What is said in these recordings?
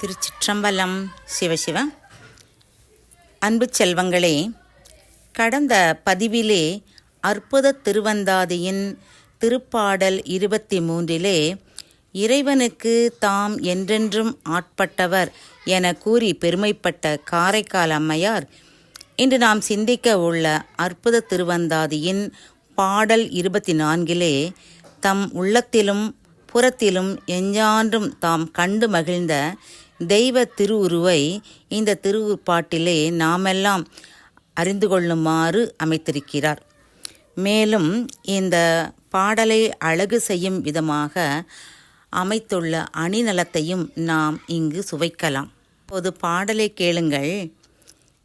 திருச்சிற்றம்பலம் சிவசிவ. அன்பு செல்வங்களே கடந்த பதிவிலே அற்புத திருவந்தாதியின் திருப்பாடல் இருபத்தி மூன்றிலே இறைவனுக்கு தாம் என்றென்றும் ஆட்பட்டவர் என கூறி பெருமைப்பட்ட காரைக்கால் அம்மையார் இன்று நாம் சிந்திக்க உள்ள அற்புத திருவந்தாதியின் பாடல் இருபத்தி நான்கிலே தம் உள்ளத்திலும் புறத்திலும் எஞ்சான்றும் தாம் கண்டு மகிழ்ந்த தெய்வ திருவுருவை இந்த திருவுப்பாட்டிலே நாமெல்லாம் அறிந்து கொள்ளுமாறு அமைத்திருக்கிறார். மேலும் இந்த பாடலை அழகு செய்யும் விதமாக அமைத்துள்ள அணிநலத்தையும் நாம் இங்கு சுவைக்கலாம். இப்போது பாடலை கேளுங்கள்.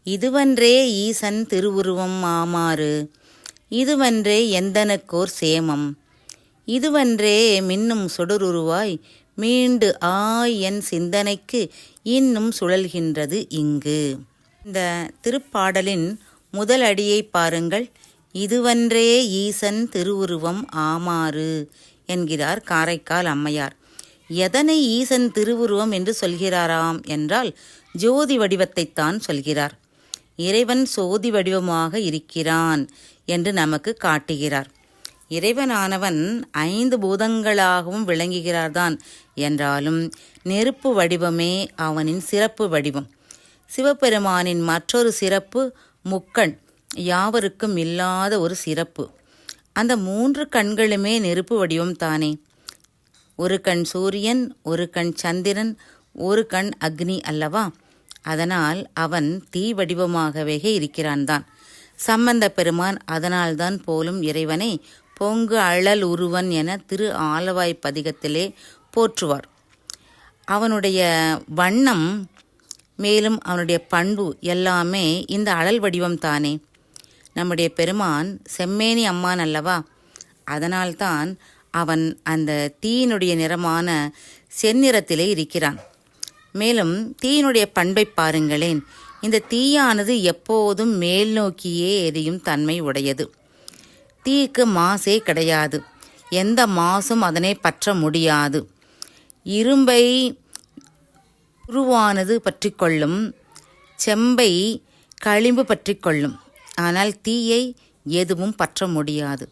இதுவன்றே ஈசன் திருவுருவம் ஆமாறு இதுவன்றே எந்தனுக்கோர் சேமம் இதுவன்றே மின்னும் சுடருருவாய் மீண்டு ஆய் என் சிந்தனைக்கு இன்னும் சுழல்கின்றது இங்கு. இந்த திருப்பாடலின் முதல் அடியை பாருங்கள். இதுவன்றே ஈசன் திருவுருவம் ஆமாறு என்கிறார் காரைக்கால் அம்மையார். எதனை ஈசன் திருவுருவம் என்று சொல்கிறாராம் என்றால் ஜோதி வடிவத்தைத்தான் சொல்கிறார். இறைவன் சோதி வடிவமாக இருக்கிறான் என்று நமக்கு காட்டுகிறார். இறைவனானவன் ஐந்து பூதங்களாகவும் விளங்குகிறார்தான் என்றாலும் நெருப்பு வடிவமே அவனின் சிறப்பு வடிவம். சிவபெருமானின் மற்றொரு சிறப்பு முக்கண் யாவருக்கும் இல்லாத ஒரு சிறப்பு. அந்த மூன்று கண்களுமே நெருப்பு வடிவம் தானே. ஒரு கண் சூரியன் ஒரு கண் சந்திரன் ஒரு கண் அக்னி அல்லவா? அதனால் அவன் தீ வடிவமாகவே இருக்கிறான் தான் சம்பந்த பெருமான் அதனால்தான் போலும் இறைவனை பொங்கு அழல் உருவன் என திரு ஆலவாய் பதிகத்திலே போற்றுவார். அவனுடைய வண்ணம் மேலும் அவனுடைய பண்பு எல்லாமே இந்த அழல் வடிவம் தானே. நம்முடைய பெருமான் செம்மேனி அம்மான் அல்லவா? அதனால்தான் அவன் அந்த தீயினுடைய நிறமான செந்நிறத்திலே இருக்கிறான். மேலும் தீயினுடைய பண்பை பாருங்களேன். இந்த தீயானது எப்போதும் மேல் நோக்கியே எரியும் தன்மை உடையது. தீக்கு மாசே கிடையாது. எந்த மாசும் அதனை பற்ற முடியாது. இரும்பை உருவானது பற்றி கொள்ளும் செம்பை களிம்பு பற்றி கொள்ளும். ஆனால் தீயை எதுவும் பற்ற முடியாது.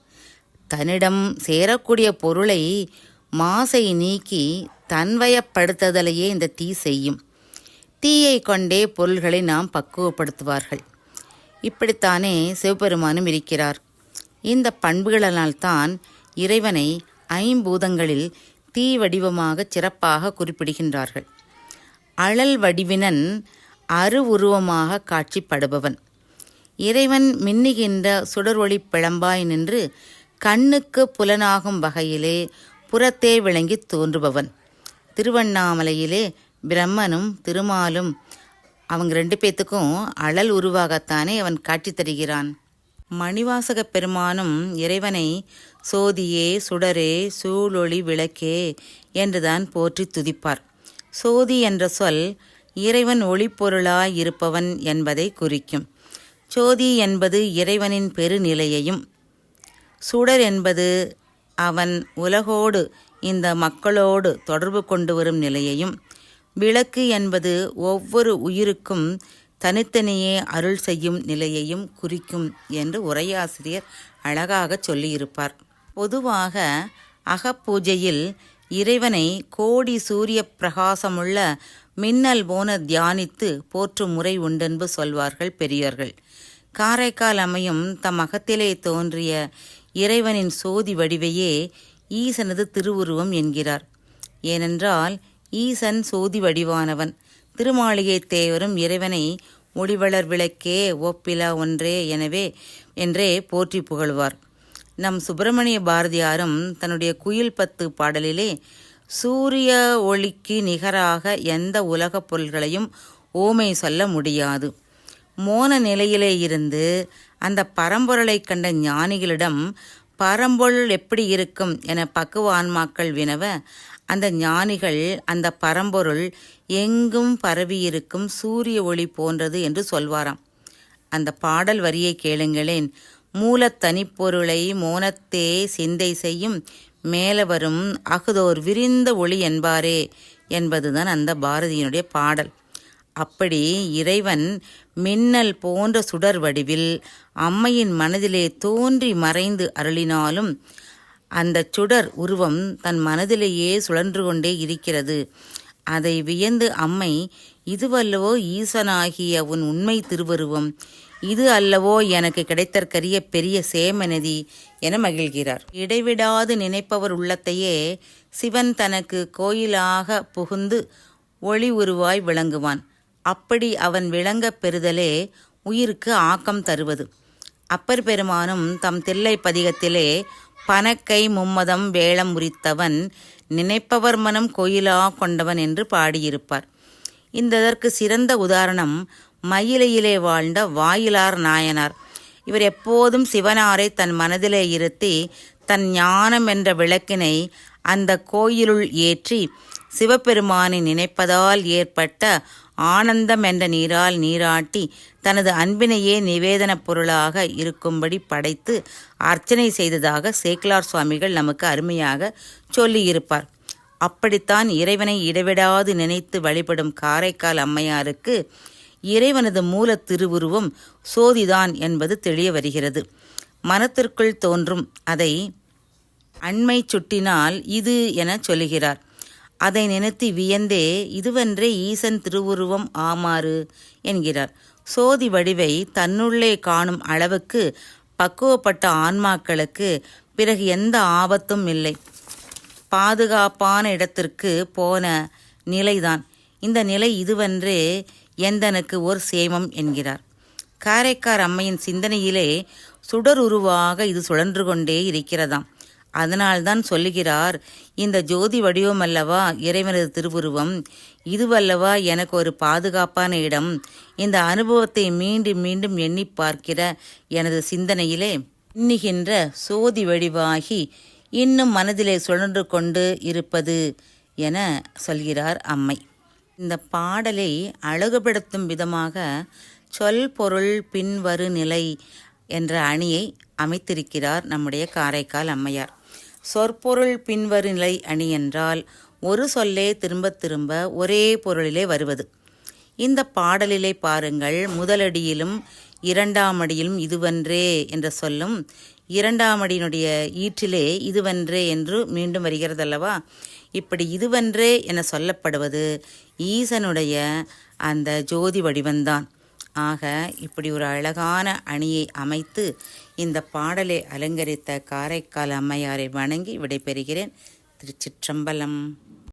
தன்னிடம் சேரக்கூடிய பொருளை மாசை நீக்கி தன்வயப்படுத்துதலையே இந்த தீ செய்யும். தீயை கொண்டே பொருள்களை நாம் பக்குவப்படுத்துவார்கள். இப்படித்தானே சிவபெருமானும் இருக்கிறார். இந்த பண்புகளினால்தான் இறைவனை ஐம்பூதங்களில் தீ வடிவமாக சிறப்பாக குறிப்பிடுகின்றார்கள். அழல் வடிவினன் அருவுருவமாக காட்சிப்படுபவன். இறைவன் மின்னுகின்ற சுடர்ஒளி பிளம்பாய் நின்று கண்ணுக்கு புலனாகும் வகையிலே புறத்தே விளங்கி தோன்றுபவன். திருவண்ணாமலையிலே பிரம்மனும் திருமாலும் அவங்க ரெண்டு பேத்துக்கும் அழல் உருவாகத்தானே அவன் காட்சி தருகிறான். மணிவாசக பெருமானும் இறைவனை சோதியே சுடரே சூழொளி விளக்கே என்றுதான் போற்றி துதிப்பார். சோதி என்ற சொல் இறைவன் ஒளிப்பொருளாய் இருப்பவன் என்பதை குறிக்கும். சோதி என்பது இறைவனின் பெருநிலையையும் சுடர் என்பது அவன் உலகோடு இந்த மக்களோடு தொடர்பு கொண்டு வரும் நிலையையும் விளக்கு என்பது ஒவ்வொரு உயிருக்கும் தனித்தனியே அருள் செய்யும் நிலையையும் குறிக்கும் என்று உரையாசிரியர் அழகாக சொல்லியிருப்பார். பொதுவாக அகப்பூஜையில் இறைவனை கோடி சூரிய பிரகாசமுள்ள மின்னல் போன தியானித்து போற்றும் முறை உண்டென்பு சொல்வார்கள் பெரியவர்கள் காரைக்கால் அமையும் தம் அகத்திலே தோன்றிய இறைவனின் சோதி வடிவையே ஈசனது திருவுருவம் என்கிறார். ஏனென்றால் ஈசன் சோதி வடிவானவன். திருமாளிகை தேவரும் இறைவனை ஒளிவளர் விளக்கே ஒப்பிலா ஒன்றே எனவே என்றே போற்றி புகழ்வார். நம் சுப்பிரமணிய பாரதியாரும் தன்னுடைய குயில் பத்து பாடலிலே சூரிய ஒளிக்கு நிகராக எந்த உலகப் பொருள்களையும் ஓமை சொல்ல முடியாது. மோன நிலையிலே இருந்து அந்த பரம்பொருளை கண்ட ஞானிகளிடம் பரம்பொருள் எப்படி இருக்கும் என பக்குவ ஆன்மாக்கள் வினவ அந்த ஞானிகள் அந்த பரம்பொருள் எங்கும் பரவியிருக்கும் சூரிய ஒளி போன்றது என்று சொல்வாராம். அந்த பாடல் வரியை கேளுங்களேன். மூலத்தனிப்பொருளை மோனத்தே சிந்தை செய்யும் மேல வரும் அகுதோர் விரிந்த ஒளி என்பாரே என்பதுதான் அந்த பாரதியினுடைய பாடல். அப்படி இறைவன் மின்னல் போன்ற சுடர் வடிவில் அம்மையின் மனதிலே தோன்றி மறைந்து அருளினாலும் அந்த சுடர் உருவம் தன் மனதிலேயே சுழன்று கொண்டே இருக்கிறது. அதை வியந்து அம்மை இதுவல்லவோ ஈசனாகிய உன் உண்மை திருவருவம். இது அல்லவோ எனக்கு கிடைத்தற்கரிய பெரிய சேமநிதி என மகிழ்கிறார். இடைவிடாது நினைப்பவர் உள்ளத்தையே சிவன் தனக்கு கோயிலாக புகுந்து ஒளி உருவாய் விளங்குவான். அப்படி அவன் விளங்கப் பெறுதலே உயிருக்கு ஆக்கம் தருவது. அப்பர் பெருமானும் தம் தில்லை பதிகத்திலே பனக்கை மும்மதம் வேளம் உரித்தவன் நினைப்பவர் மனம் கோயிலா கொண்டவன் என்று பாடியிருப்பார். இந்ததற்கு சிறந்த உதாரணம் மயிலையிலே வாழ்ந்த வாயிலார் நாயனார். இவர் எப்போதும் சிவனாரை தன் மனதிலே இருத்தி தன் ஞானம் என்ற விளக்கினை அந்த கோயிலுள் ஏற்றி சிவபெருமானை நினைப்பதால் ஏற்பட்ட ஆனந்தம் என்ற நீரால் நீராட்டி தனது அன்பினையே நிவேதனப் பொருளாக இருக்கும்படி படைத்து அர்ச்சனை செய்ததாக சேக்கிலார் சுவாமிகள் நமக்கு அருமையாக சொல்லியிருப்பார். அப்படித்தான் இறைவனை இடைவிடாது நினைத்து வழிபடும் காரைக்கால் அம்மையாருக்கு இறைவனது மூல திருவுருவம் சோதிதான் என்பது தெளிய வருகிறது. மனத்திற்குள் தோன்றும் அதை அண்மை சுட்டினால் இது என சொல்லுகிறார். அதை நினைத்து வியந்தே இதுவென்றே ஈசன் திருவுருவம் ஆமாறு என்கிறார். சோதி வடிவை தன்னுள்ளே காணும் அளவுக்கு பக்குவப்பட்ட ஆன்மாக்களுக்கு பிறகு எந்த ஆபத்தும் இல்லை. பாதுகாப்பான இடத்திற்கு போன நிலைதான். இந்த நிலை இதுவென்றே எந்தனுக்கு ஒரு சேமம் என்கிறார். காரைக்கார் அம்மையின் சிந்தனையிலே சுடருருவாக இது சுழன்று கொண்டே இருக்கிறதாம். அதனால்தான் சொல்லுகிறார் இந்த ஜோதி வடிவம் அல்லவா இறைவனது திருவுருவம்? இதுவல்லவா எனக்கு ஒரு பாதுகாப்பான இடம். இந்த அனுபவத்தை மீண்டும் மீண்டும் எண்ணி பார்க்கிற எனது சிந்தனையிலே எண்ணுகின்ற சோதி வடிவாகி இன்னும் மனதிலே சுழன்று கொண்டு இருப்பது என சொல்கிறார் அம்மை. இந்த பாடலை அழகுபடுத்தும் விதமாக சொல் பொருள் பின்வரு நிலை என்ற அணியை அமைத்திருக்கிறார் நம்முடைய காரைக்கால் அம்மையார். சொற்பொருள் பின்வரு நிலை அணி என்றால் ஒரு சொல்லே திரும்ப திரும்ப ஒரே பொருளிலே வருவது. இந்த பாடலிலே பாருங்கள் முதலடியிலும் இரண்டாம் அடியிலும் இதுவன்றே என்ற சொல்லும் இரண்டாம் அடியினுடைய ஈற்றிலே இதுவன்றே என்று மீண்டும் வருகிறதல்லவா? இப்படி இதுவன்றே என சொல்லப்படுவது ஈசனுடைய அந்த ஜோதி வடிவந்தான் ஆக இப்படி ஒரு அழகான அணியை அமைத்து இந்த பாடலை அலங்கரித்த காரைக்கால் அம்மையாரை வணங்கி விடைபெறுகிறேன். திருச்சிற்றம்பலம்.